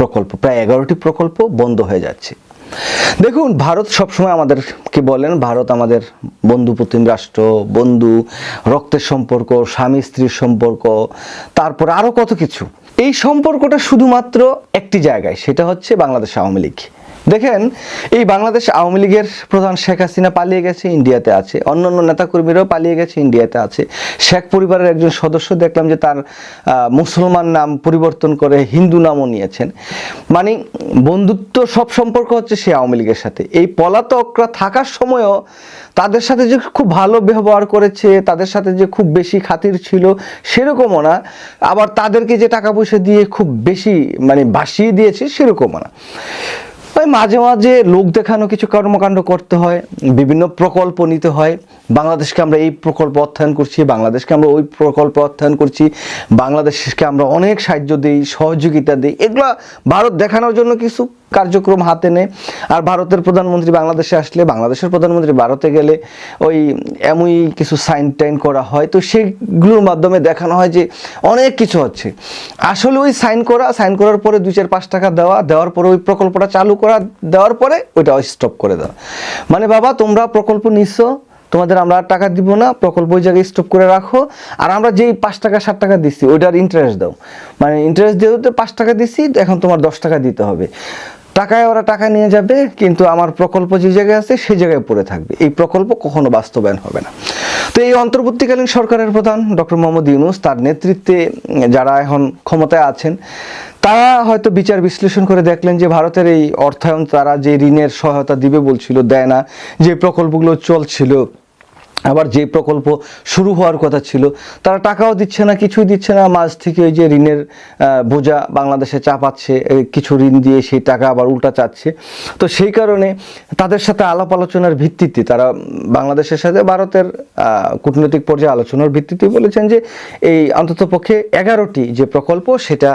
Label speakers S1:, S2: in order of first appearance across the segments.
S1: প্রকল্প, প্রায় এগারোটি প্রকল্প বন্ধ হয়ে যাচ্ছে। দেখুন, ভারত সবসময় আমাদেরকে বলেন, ভারত আমাদের বন্ধু প্রতিম রাষ্ট্র, বন্ধু, রক্তের সম্পর্ক, স্বামী স্ত্রীর সম্পর্ক, তারপর আরও কত কিছু। এই সম্পর্কটা শুধুমাত্র একটি জায়গায়, সেটা হচ্ছে বাংলাদেশ আওয়ামী লীগ। দেখেন, এই বাংলাদেশ আওয়ামী লীগের প্রধান শেখ হাসিনা পালিয়ে গেছে ইন্ডিয়াতে আছে। অন্য অন্য নেতাকর্মীরাও পালিয়ে গেছে ইন্ডিয়াতে আছে। শেখ পরিবারের একজন সদস্য দেখলাম যে তার মুসলমান নাম পরিবর্তন করে হিন্দু নামও নিয়েছেন। মানে বন্ধুত্ব, সব সম্পর্ক হচ্ছে সে আওয়ামী লীগের সাথে। এই পলাতকরা থাকার সময়ও তাদের সাথে যে খুব ভালো ব্যবহার করেছে, তাদের সাথে যে খুব বেশি খাতির ছিল সেরকমও না। আবার তাদেরকে যে টাকা পয়সা দিয়ে খুব বেশি মানে ভাসিয়ে দিয়েছে সেরকমও না। ওই মাঝে মাঝে লোক দেখানো কিছু কর্মকাণ্ড করতে হয়, বিভিন্ন প্রকল্প নিতে হয়। বাংলাদেশকে আমরা এই প্রকল্প অর্থায়ন করছি, বাংলাদেশকে আমরা ওই প্রকল্প অর্থায়ন করছি, বাংলাদেশকে আমরা অনেক সাহায্য দিই, সহযোগিতা দিই। এগুলো ভারত দেখানোর জন্য কিছু কার্যক্রম হাতে নেয়। আর ভারতের প্রধানমন্ত্রী বাংলাদেশে আসলে, বাংলাদেশের প্রধানমন্ত্রী ভারতে গেলে ওই এমনই কিছু সাইন টাইন করা হয়। তো সেগুলোর মাধ্যমে দেখানো হয় যে অনেক কিছু হচ্ছে। আসলে ওই সাইন করা, সাইন করার পরে দুই চার পাঁচ টাকা দেওয়া, দেওয়ার পরে ওই প্রকল্পটা চালু করা দেওয়ার পরে ওইটা স্টপ করে দেওয়া মানে বাবা, তোমরা প্রকল্প নিচ্ছ তোমাদের আমরা আর টাকা দিব না, প্রকল্প ওই জায়গায় স্টপ করে রাখো। আর আমরা যেই পাঁচ টাকা ষাট টাকা দিচ্ছি, ওইটার ইন্টারেস্ট দাও। মানে ইন্টারেস্ট দিয়ে তো পাঁচ টাকা দিচ্ছি, এখন তোমার দশ টাকা দিতে হবে। টাকায় ওরা টাকা নিয়ে যাবে, কিন্তু আমার প্রকল্প যে জায়গায় আছে সেই জায়গায় পড়ে থাকবে। এই প্রকল্প কখনো বাস্তবায়ন হবে না। তো এই অন্তর্বর্তীকালীন সরকারের প্রধান ডক্টর মোহাম্মদ ইউনুস তার নেতৃত্বে যারা এখন ক্ষমতায় আছেন তারা হয়তো বিচার বিশ্লেষণ করে দেখলেন যে ভারতের এই অর্থায়ন তারা যে ঋণের সহায়তা দিবে বলছিল, দেয় না। যে প্রকল্পগুলো চলছিল, আবার যে প্রকল্প শুরু হওয়ার কথা ছিল, তারা টাকাও দিচ্ছে না, কিছুই দিচ্ছে না। মাঝ থেকে ওই যে ঋণের বোঝা বাংলাদেশে চাপাচ্ছে কিছু ঋণ দিয়ে সেই টাকা আবার উল্টা চাচ্ছে। তো সেই কারণে তাদের সাথে আলাপ আলোচনার ভিত্তিতে তারা বাংলাদেশের সাথে ভারতের কূটনৈতিক পর্যায়ে আলোচনার ভিত্তিতে বলেছেন যে এই অন্ততপক্ষে এগারোটি যে প্রকল্প, সেটা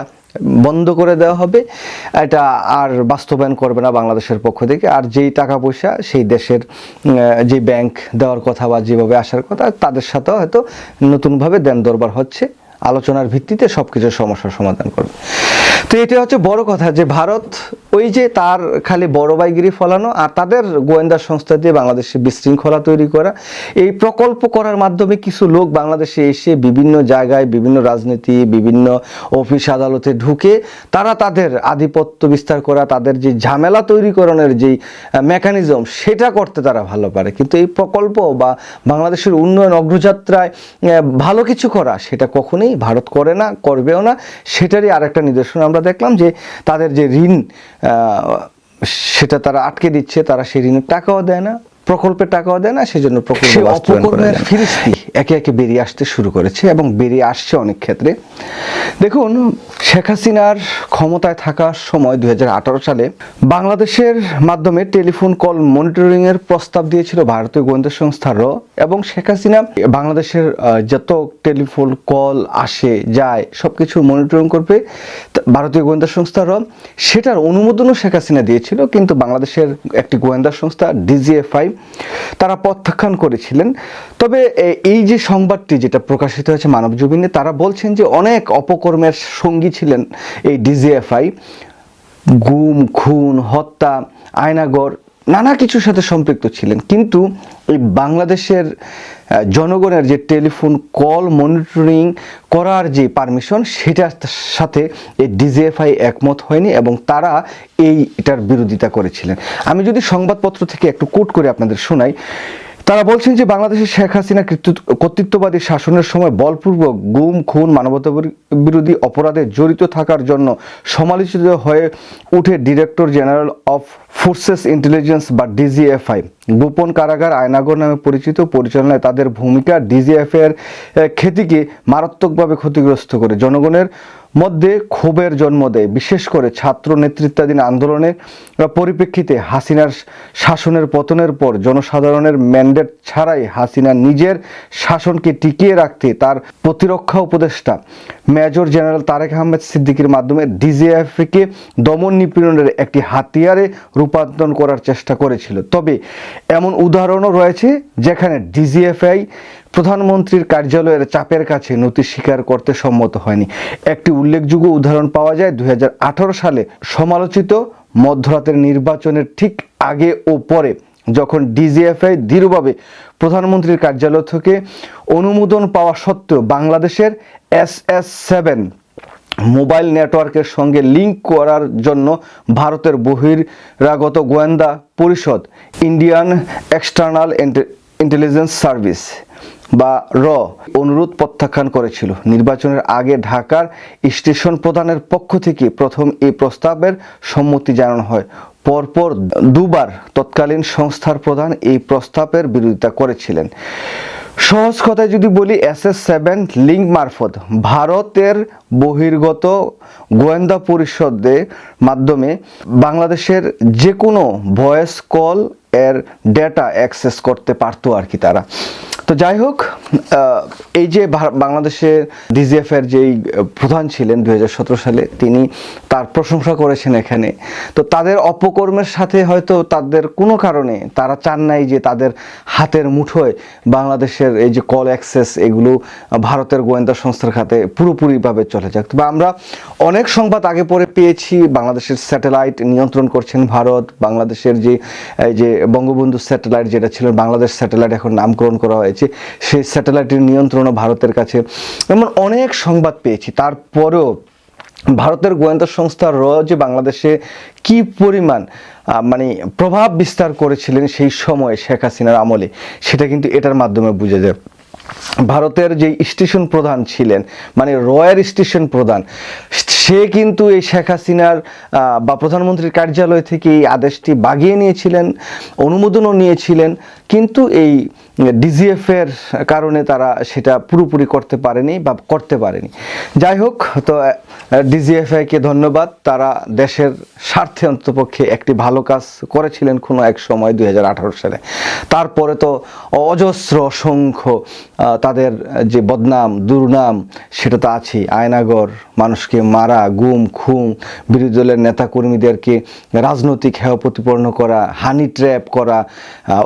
S1: বন্ধ করে দেওয়া হবে। এটা আর বাস্তবায়ন করবে না বাংলাদেশের পক্ষ থেকে। আর যেই টাকা পয়সা সেই দেশের যে ব্যাংক দেওয়ার কথা বা যেভাবে আসার কথা, তাদের সাথেও হয়তো নতুনভাবে দেন দরবার হচ্ছে। আলোচনার ভিত্তিতে সব কিছু সমস্যার সমাধান করবে। তো এটা হচ্ছে বড় কথা যে ভারত ওই যে তার খালি বড় বাইগিরি ফলানো আর তাদের গোয়েন্দা সংস্থা দিয়ে বাংলাদেশে বিশৃঙ্খলা তৈরি করা, এই প্রকল্প করার মাধ্যমে কিছু লোক বাংলাদেশে এসে বিভিন্ন জায়গায় বিভিন্ন রাজনীতি, বিভিন্ন অফিস আদালতে ঢুকে তারা তাদের আধিপত্য বিস্তার করা, তাদের যে ঝামেলা তৈরিকরণের যেই মেকানিজম সেটা করতে তারা ভালো পারে। কিন্তু এই প্রকল্প বা বাংলাদেশের উন্নয়ন অগ্রযাত্রায় ভালো কিছু করা সেটা কখনোই ভারত করে না, করবেও না। সেটারই আরেকটা নিদর্শন আমরা দেখলাম যে তাদের যে ঋণ সেটা তারা আটকে দিচ্ছে তারা সেই ঋণের টাকাও দেয় না। প্রকল্পের টাকাও দেয় না সেজন্য ফিরিস্তি। একে একে বেরিয়ে আসতে শুরু করেছে এবং বেরিয়ে আসছে অনেক ক্ষেত্রে। দেখুন শেখ হাসিনার ক্ষমতায় থাকার সময় দুই হাজার আঠারো সালে বাংলাদেশের মাধ্যমে টেলিফোন কল মনিটরিং এর প্রস্তাব দিয়েছিল ভারতীয় গোয়েন্দা সংস্থা র এবং শেখ হাসিনা বাংলাদেশের যত টেলিফোন কল আসে যায় সবকিছু মনিটরিং করবে ভারতীয় গোয়েন্দা সংস্থা র সেটার অনুমোদনও শেখ হাসিনা দিয়েছিল কিন্তু বাংলাদেশের একটি গোয়েন্দা সংস্থা ডিজিএফআই তারা প্রত্যাখ্যান করেছিলেন। তবে এই যে সংবাদটি যেটা প্রকাশিত হয়েছে মানব জুবিনে, তারা বলছেন যে অনেক অপকর্মের সঙ্গী ছিলেন এই ডিজিএফআই। গুম, খুন, হত্যা, আয়নাগর, নানা কিছুর সাথে সম্পৃক্ত ছিলেন। কিন্তু এই বাংলাদেশের জনগণের যে টেলিফোন কল মনিটরিং করার যে পারমিশন, সেটার সাথে এই ডিজিএফআই একমত হয়নি এবং তারা এই এটার বিরোধিতা করেছিলেন। আমি যদি সংবাদপত্র থেকে একটু কোট করে আপনাদের শোনাই তারা বলছেন যে বাংলাদেশের শেখ হাসিনা কর্তৃত্ববাদী শাসনের সময় বলপূর্বক গুম, খুন মানবতা বিরোধী অপরাধে জড়িত থাকার জন্য সমালোচিত হয়ে উঠে director general of forces intelligence বা ডিজিএফআই। গোপন কারাগার আয়নাগর নামে পরিচিত পরিচালনায় তাদের ভূমিকা ডিজিএফ এর খ্যাতিকে মারাত্মকভাবে ক্ষতিগ্রস্ত করে। জনগণের মধ্যে ক্ষোভের জন্ম দেয়। বিশেষ করে ছাত্র নেতৃত্বাধীন আন্দোলনের পরিপ্রেক্ষিতে হাসিনার শাসনের পতনের পর জনসাধারণের ম্যান্ডেট ছাড়াই হাসিনা নিজের শাসনকে টিকিয়ে রাখতে তার প্রতিরক্ষা উপদেষ্টা মেজর জেনারেল তারেক আহমেদ সিদ্দিকির মাধ্যমে ডিজিএফকে দমন নিপীড়নের একটি হাতিয়ারে রূপান্তর করার চেষ্টা করেছিল। তবে এমন উদাহরণও রয়েছে যেখানে ডিজিএফআই প্রধানমন্ত্রীর কার্যালয়ের চাপের কাছে নথি স্বীকার করতে সম্মত হয়নি। একটি উল্লেখযোগ্য উদাহরণ পাওয়া যায় দু হাজার আঠারো সালে সমালোচিত মধ্যরাতের নির্বাচনের ঠিক আগে ও পরে যখন ডিজিএফআই দৃঢ়ভাবে প্রধানমন্ত্রীর কার্যালয় থেকে অনুমোদন পাওয়া সত্ত্বেও বাংলাদেশের এস এস সেভেন মোবাইল নেটওয়ার্কের সঙ্গে লিংক করার জন্য ভারতের বহিরাগত গোয়েন্দা পরিষদ, ইন্ডিয়ান এক্সটার্নাল ইন্টেলিজেন্স সার্ভিস বা র অনুরোধ প্রত্যাখ্যান করেছিল। নির্বাচনের আগে ঢাকার স্টেশন প্রধানের পক্ষ থেকে প্রথম এই প্রস্তাবের সম্মতি জানানো হয়। পরপর দুবার তৎকালীন সংস্থার প্রধান এই প্রস্তাবের বিরোধিতা করেছিলেন। সহজ কথায় যদি বলি, এস এস সেভেন লিঙ্ক মারফত ভারতের বহির্গত গোয়েন্দা পরিষদের মাধ্যমে বাংলাদেশের যে কোনো ভয়েস কল এর ডেটা অ্যাক্সেস করতে পারতো আর কি তারা। তো যাই হোক এই যে বাংলাদেশের ডিজিএফ এর যেই প্রধান ছিলেন দু হাজার সতেরো সালে, তিনি তার প্রশংসা করেছেন এখানে। তো তাদের অপকর্মের সাথে হয়তো তাদের কোনো কারণে তারা চান নাই যে তাদের হাতের মুঠোয় বাংলাদেশের এই যে কল অ্যাক্সেস এগুলো ভারতের গোয়েন্দা সংস্থার খাতে পুরোপুরিভাবে চলে যাক। বা আমরা অনেক সংবাদ আগে পরে পেয়েছি, বাংলাদেশের স্যাটেলাইট নিয়ন্ত্রণ করছেন ভারত, বাংলাদেশের যে, এই যে বঙ্গবন্ধু স্যাটেলাইট যেটা ছিল, বাংলাদেশ স্যাটেলাইট এখন নামকরণ করা হয়েছে। সেই স্যাটেলাইটের নিয়ন্ত্রণও ভারতের কাছে। এমন অনেক সংবাদ পেয়েছি। তারপরেও ভারতের গোয়েন্দা সংস্থা র যে বাংলাদেশে কি পরিমাণ মানে প্রভাব বিস্তার করেছিলেন সেই সময় শেখ হাসিনার আমলে, সেটা কিন্তু এটার মাধ্যমে বুঝে যায়। ভারতের যে স্টেশন প্রধান ছিলেন মানে রয়্যাল স্টেশন প্রধান, সে কিন্তু এই শেখ হাসিনার বা প্রধানমন্ত্রীর কার্যালয় থেকে এই আদেশটি বাগিয়ে নিয়েছিলেন, অনুমোদনও নিয়েছিলেন। কিন্তু এই ডিজিএফ এর কারণে তারা সেটা পুরোপুরি করতে পারেনি বা করতে পারেনি। যাই হোক, তো ডিজিএফআই কে ধন্যবাদ। তারা দেশের স্বার্থে অন্তপক্ষে একটি ভালো কাজ করেছিলেন কোনো এক সময় দুই হাজার আঠারো সালে। তারপরে তো অজস্র অসংখ্য তাদের যে বদনাম, দুর্নাম, সেটা তো আছেই। আয়নাগর, মানুষকে মারা, গুম খুম বিরোধী দলের নেতাকর্মীদেরকে রাজনৈতিক হেয় প্রতিপন্ন করা, হানি ট্র্যাপ করা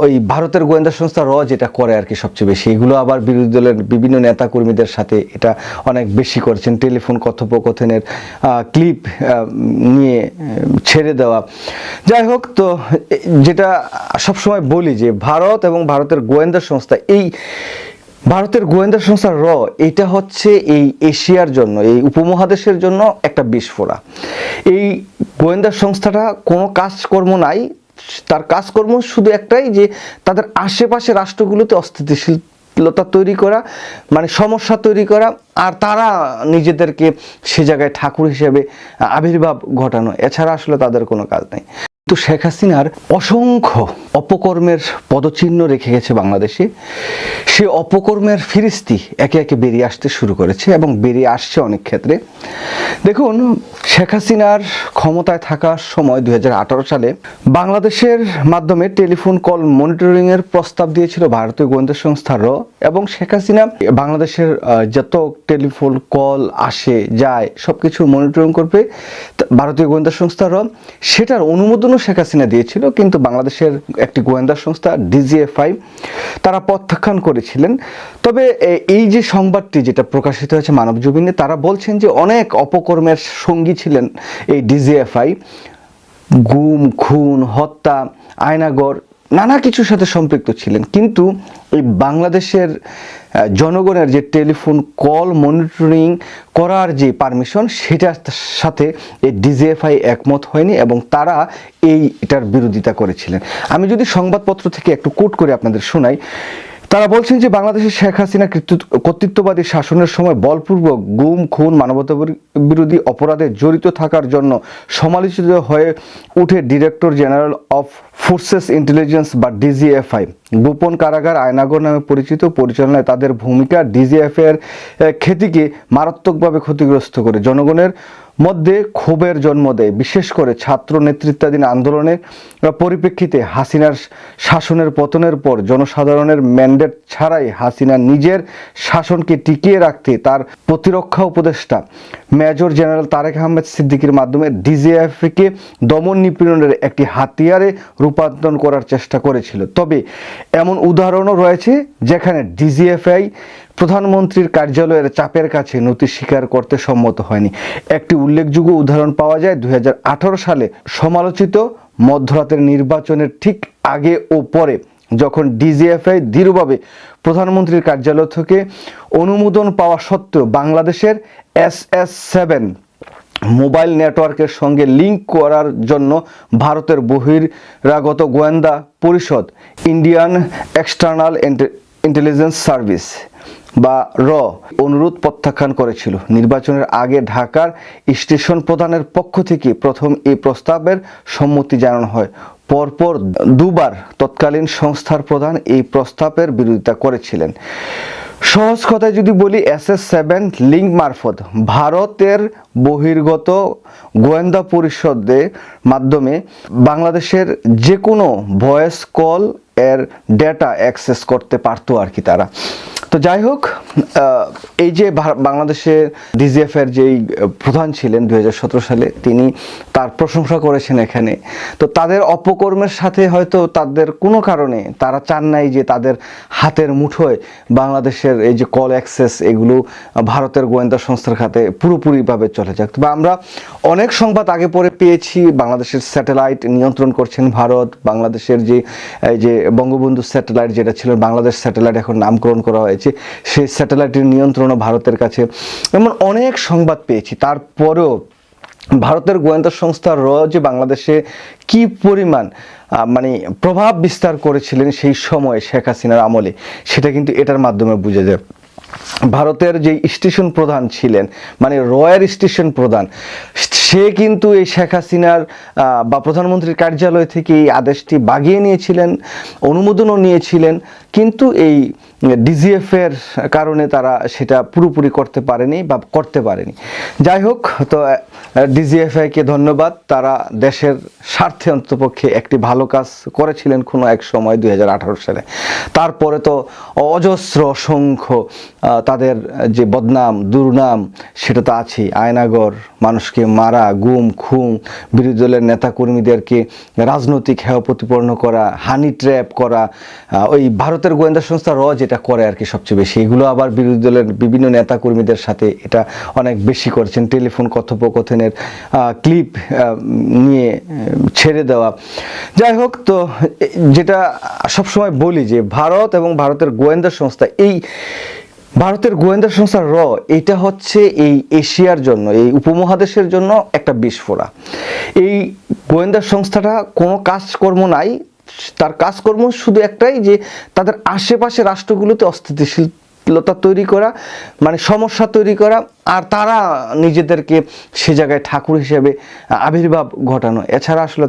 S1: ওই ভারতের গোয়েন্দা সংস্থা র যেটা করে আর কি সবচেয়ে বেশি। এগুলো আবার বিরোধী দলের বিভিন্ন নেতাকর্মীদের সাথে এটা অনেক বেশি করেছেন। টেলিফোন কথোপকথনের ক্লিপ নিয়ে ছেড়ে দেওয়া। যাই হোক, তো যেটা সবসময় বলি যে ভারত এবং ভারতের গোয়েন্দা সংস্থা, এই ভারতের গোয়েন্দা সংস্থা র, এটা হচ্ছে এই এশিয়ার জন্য, এই উপমহাদেশের জন্য একটা বিস্ফোরা এই গোয়েন্দা সংস্থাটা কোনো কাজকর্ম নাই তার কাজকর্ম শুধু একটাই যে তাদের আশেপাশে রাষ্ট্রগুলোতে অস্থিতিশীল অস্থিতিশীলতা তৈরি করা মানে সমস্যা তৈরি করা, আর তারা নিজেদেরকে সে জায়গায় ঠাকুর হিসেবে আবির্ভাব ঘটানো। এছাড়া আসলে তাদের কোনো কাজ নেই। কিন্তু শেখ হাসিনার অসংখ্য অপকর্মের পদচিহ্ন রেখে গেছে বাংলাদেশে। সে অপকর্মের ফিরিস্তি একে একে বেরিয়ে আসতে শুরু করেছে এবং বেরিয়ে আসছে অনেক ক্ষেত্রে। দেখুন, শেখ হাসিনার ক্ষমতায় থাকার সময় দু হাজার আঠারো সালে বাংলাদেশের মাধ্যমে টেলিফোন কল মনিটরিং এর প্রস্তাব দিয়েছিল ভারতীয় গোয়েন্দা সংস্থা র এবং শেখ হাসিনা বাংলাদেশের যত টেলিফোন কল আসে, যায়, সবকিছু মনিটরিং করবে। তা ভারতীয় গোয়েন্দা সংস্থা র, সেটার অনুমোদনও শেখ হাসিনা দিয়েছিল, কিন্তু বাংলাদেশের একটি গোয়েন্দা সংস্থা ডিজিএফআই তারা প্রত্যাখ্যান করেছিলেন। তবে এই যে সংবাদটি যেটা প্রকাশিত হয়েছে মানবজমিনে তারা বলছেন যে অনেক অপকর্মের সঙ্গী ছিলেন এই ডিজিএফআই গুম, খুন, হত্যা, আয়নাগর নানা কিছুর সাথে সম্পৃক্ত ছিলেন, কিন্তু এই বাংলাদেশের জনগণের যে টেলিফোন কল মনিটরিং করার যে পারমিশন, সেটার সাথে এই ডিজিএফআই একমত হয়নি এবং তারা এই এটার বিরোধিতা করেছিলেন। আমি যদি সংবাদপত্র থেকে একটু কোট করে আপনাদের শোনাই তারা বলছেন যে বাংলাদেশের শেখ হাসিনা কর্তৃত্ব- কর্তৃত্ববাদী শাসনের সময় বলপূর্বক গুম, খুন মানবতা বিরোধী অপরাধে জড়িত থাকার জন্য সমালোচিত হয়ে উঠে director general of forces intelligence বা ডিজিএফআই। গোপন কারাগার আয়নাগর নামে পরিচিত পরিচালনায় তাদের ভূমিকা ডিজিএফ এর খ্যাতিকে মারাত্মকভাবে ক্ষতিগ্রস্ত করে। জনগণের মধ্যে ক্ষোভের জন্ম দেয়। বিশেষ করে ছাত্র নেতৃত্বাধীন আন্দোলনের পরিপ্রেক্ষিতে হাসিনার শাসনের পতনের পর জনসাধারণের ম্যান্ডেট ছাড়াই হাসিনা নিজের শাসনকে টিকিয়ে রাখতে তার প্রতিরক্ষা উপদেষ্টা মেজর জেনারেল তারেক আহমেদ সিদ্দিকীর মাধ্যমে ডিজিএফকে দমন নিপীড়নের একটি হাতিয়ারে রূপান্তর করার চেষ্টা করেছিল। তবে এমন উদাহরণও রয়েছে যেখানে ডিজিএফআই প্রধানমন্ত্রীর কার্যালয়ের চাপের কাছে নথি স্বীকার করতে সম্মত হয়নি। একটি উল্লেখযোগ্য উদাহরণ পাওয়া যায় দু হাজার আঠারো সালে সমালোচিত মধ্যরাতের নির্বাচনের ঠিক আগে ও পরে। যখন ডিজিএফআই দৃঢ়ভাবে প্রধানমন্ত্রীর কার্যালয় থেকে অনুমোদন পাওয়া সত্ত্বেও বাংলাদেশের এস এস সেভেন মোবাইল নেটওয়ার্কের সঙ্গে লিংক করার জন্য ভারতের বহিরাগত গোয়েন্দা পরিষদ, ইন্ডিয়ান এক্সটার্নাল ইন্টেলিজেন্স সার্ভিস বা র অনুরোধ প্রত্যাখ্যান করেছিল। নির্বাচনের আগে ঢাকার স্টেশন প্রধানের পক্ষ থেকে প্রথম এই প্রস্তাবের সম্মতি জানানো হয়। পরপর দুবার তৎকালীন সংস্থার প্রধান এই প্রস্তাবের বিরোধিতা করেছিলেন। সহজ কথায় যদি বলি, এস এস সেভেন লিঙ্ক মারফত ভারতের বহির্গত গোয়েন্দা পরিষদের মাধ্যমে বাংলাদেশের যে কোনো ভয়েস কল এর ডেটা অ্যাক্সেস করতে পারতো আর কি তারা। তো যাই হোক এই যে বাংলাদেশের ডিজিএফ এর যেই প্রধান ছিলেন দু হাজার সতেরো সালে, তিনি তার প্রশংসা করেছেন এখানে। তো তাদের অপকর্মের সাথে হয়তো তাদের কোনো কারণে তারা চান নাই যে তাদের হাতের মুঠোয় বাংলাদেশের এই যে কল অ্যাক্সেস এগুলো ভারতের গোয়েন্দা সংস্থার খাতে পুরোপুরিভাবে চলে যাক। বা আমরা অনেক সংবাদ আগে পরে পেয়েছি, বাংলাদেশের স্যাটেলাইট নিয়ন্ত্রণ করছেন ভারত, বাংলাদেশের যে, এই যে বঙ্গবন্ধু স্যাটেলাইট যেটা ছিল, বাংলাদেশ স্যাটেলাইট এখন নামকরণ করা হয়েছে, সেই স্যাটেলাইটের নিয়ন্ত্রণও ভারতের কাছে। এমন অনেক সংবাদ পেয়েছি। তারপরেও ভারতের গোয়েন্দা সংস্থা র যে বাংলাদেশে কি পরিমাণ মানে প্রভাব বিস্তার করেছিলেন সেই সময় শেখ হাসিনার আমলে, সেটা কিন্তু এটার মাধ্যমে বোঝা যায়। ভারতের যে স্টেশন প্রধান ছিলেন মানে রয়ের স্টেশন প্রধান সে কিন্তু এই শেখ হাসিনার বা প্রধানমন্ত্রীর কার্যালয় থেকে এই আদেশটি বাগিয়ে নিয়েছিলেন, অনুমোদনও নিয়েছিলেন, কিন্তু এই ডিজিএফ এর কারণে তারা সেটা পুরোপুরি করতে পারেনি বা করতে পারেনি। যাই হোক, তো ডিজিএফআই কে ধন্যবাদ। তারা দেশের স্বার্থে অন্তপক্ষে একটি ভালো কাজ করেছিলেন কোনো এক সময় দু হাজার আঠারো সালে। তারপরে তো অজস্র অসংখ্য তাদের যে বদনাম, দুর্নাম, সেটা তো আছেই। আয়নাগর মানুষকে মারা গুম, খুন, বিরোধী দলের নেতাকর্মীদেরকে রাজনৈতিক হেয় প্রতিপন্ন করা, হানি ট্র্যাপ করা ওই ভারতের গোয়েন্দা সংস্থা র যেটা করে আর কি সবচেয়ে বেশি। এগুলো আবার বিরোধী দলের বিভিন্ন নেতাকর্মীদের সাথে এটা অনেক বেশি করেছেন। টেলিফোন কথোপকথনের ক্লিপ নিয়ে ছেড়ে দেওয়া। যাই হোক, তো যেটা সবসময় বলি যে ভারত এবং ভারতের গোয়েন্দা সংস্থা এই ভারতের গোয়েন্দা সংস্থা র, এটা হচ্ছে এই এশিয়ার জন্য, এই উপমহাদেশের জন্য একটা বিস্ফোরা। এই গোয়েন্দা সংস্থাটা কোনো কাজকর্ম নাই, তার কাজকর্ম শুধু একটাই যে তাদের আশেপাশে রাষ্ট্রগুলোতে অস্থিতিশীলতা তৈরি করা মানে সমস্যা তৈরি করা, আর তারা নিজেদেরকে সে জায়গায় ঠাকুর হিসেবে আবির্ভাব ঘটানো। এছাড়া আসলে